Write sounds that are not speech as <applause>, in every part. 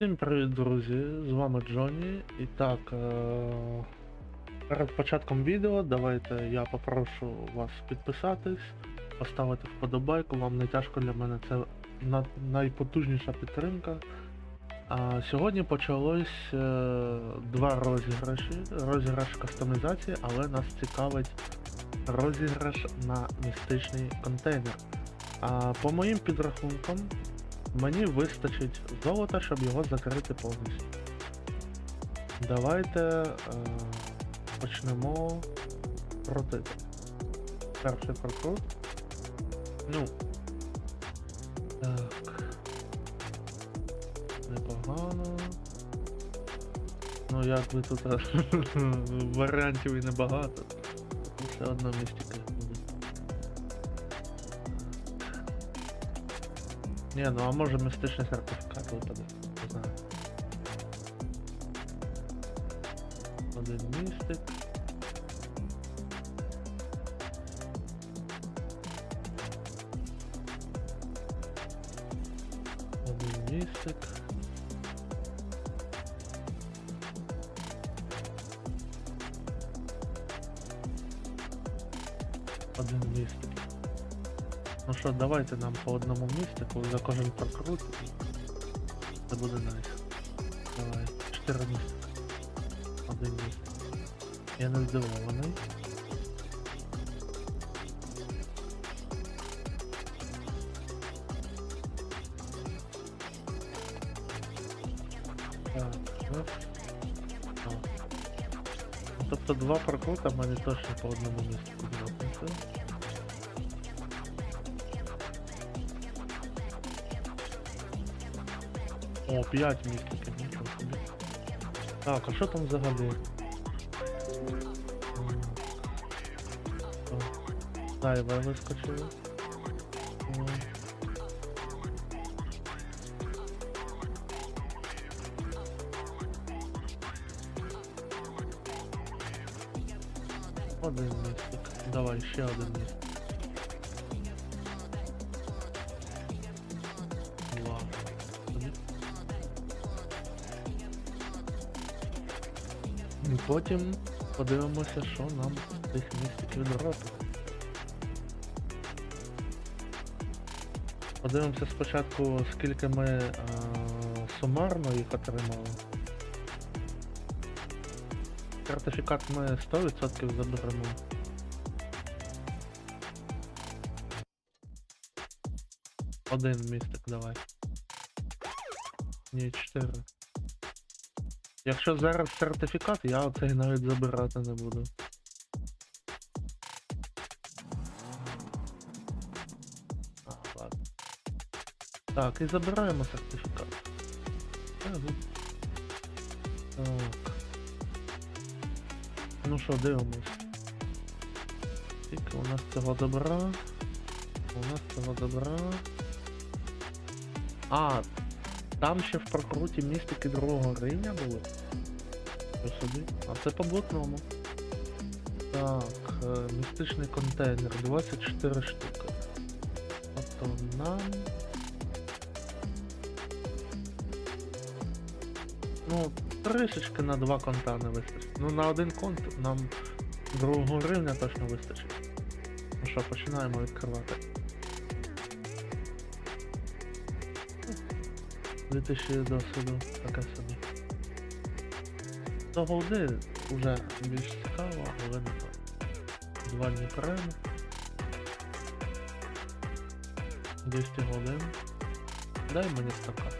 Всім привіт, друзі! З вами Джонні. І так, е, перед початком відео давайте я попрошу вас підписатись, поставити вподобайку, вам не тяжко для мене це на- найпотужніша підтримка. А сьогодні почалось е, два розіграші. Розіграш кастомізації, але нас цікавить розіграш на містичний контейнер. А по моїм підрахункам, Мені вистачить золота, щоб його закрити повністю. Давайте е, почнемо крутити. Перший прокрут. Ну. Так. Непогано. Ну як би тут е, <laughs> варіантів і небагато. Все одно містика буде. Ні, ну а може містичний сертифікат випаде. Не знаю. Один містик. Один містик. Один містик. Ну що, давайте нам по одному містику за кожен прокрут. Це буде найс. Давай. Чотири містика. Один містик. Я не здивований. Так, раз. О. Ну, Тобто два прокрута в мене точно по одному містику дропнуться. О, 5 містиків, нічого собі. Так, а що там взагалі? Зайве вискочило. Один містик. Давай, ще один містик. І потім подивимося, що нам з цих містиків дропить. Подивимося спочатку, скільки ми е, сумарно їх отримали. Сертифікат ми 100% заберемо. Один містик давай. Ні, чотири. Якщо зараз сертифікат, я оцей навіть забирати не буду. А, ладно. Так, і забираємо сертифікат. Так. ну. Ну що, дивимось. Скільки у нас цього добра? У нас цього добра. А, там ще в прокруті містики другого рівня були. Собі? А це по блатному. Так, е, містичний контейнер, 24 штуки. Тобто нам. Ну, трішечки на два конта не вистачить. Ну на один конт нам другого рівня точно вистачить. Ну що, починаємо відкривати. 2000 досвіду, таке собі. До голди вже більш цікаво, але не то. Два дні прему. 200 годин. Дай мені стакан.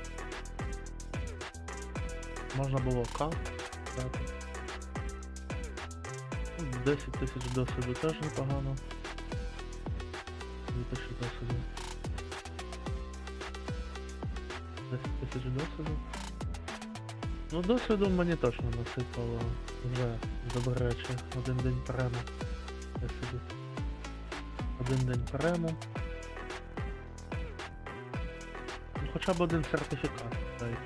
Можна було кап дати. Ну, 10 тисяч досвіду теж непогано. 2000 досвіду. 10 тисяч досвіду. Ну досвіду мені точно насипало вже добре речі. Один день прему. Я собі. Один день прему. Ну, хоча б один сертифікат дайте.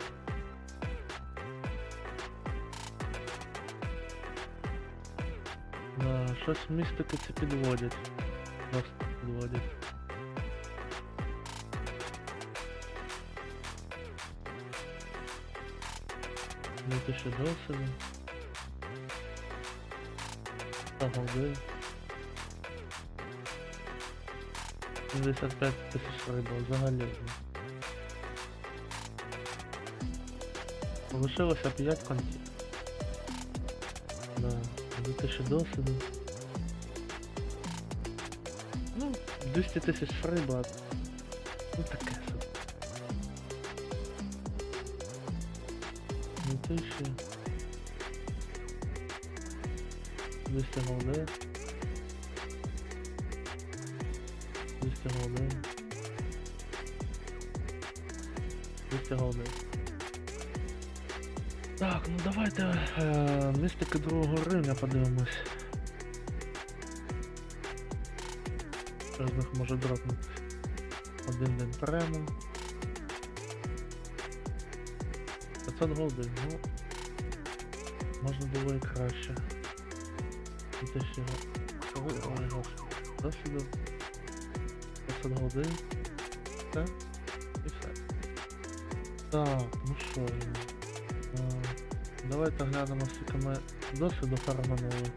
Да, щось містики ці підводять. Просто підводять. 2000 досвіду. Та голди. 75 тисяч рибок взагалі. Лишилося 5 контів. Да, 2000 досвіду. Ну, 200 тисяч рибок. Ну таке собі. 2000. 200 голди. 200 голди. 200 голди. Так, ну давайте е, містики другого рівня подивимось. Що з них може дропнути? Один день прямо. 500 голди, ну можна було і краще. 2000 Ой, ой, господи. Досвіду. 500 голди. Все. І все. Так, ну що. е, Давайте глянемо, скільки ми досвіду фарманули.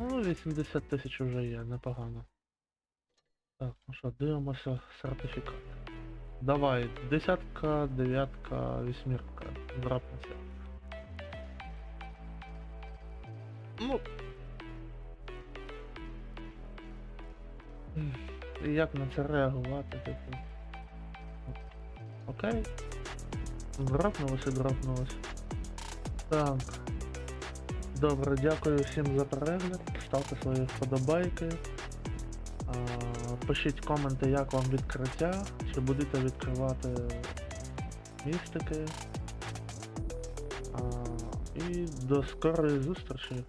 Ну, 80 тисяч вже є, непогано. Так, ну що, дивимося сертифікат. Давай, десятка, дев'ятка, вісьмірка. Драпнеться. Ну. Як на це реагувати, типу? Окей. Драпнулося, драпнулося. Так. Добре, дякую всім за перегляд. Ставте свої вподобайки. Пишіть коменти, як вам відкриття, чи будете відкривати містики. І до скорої зустрічі.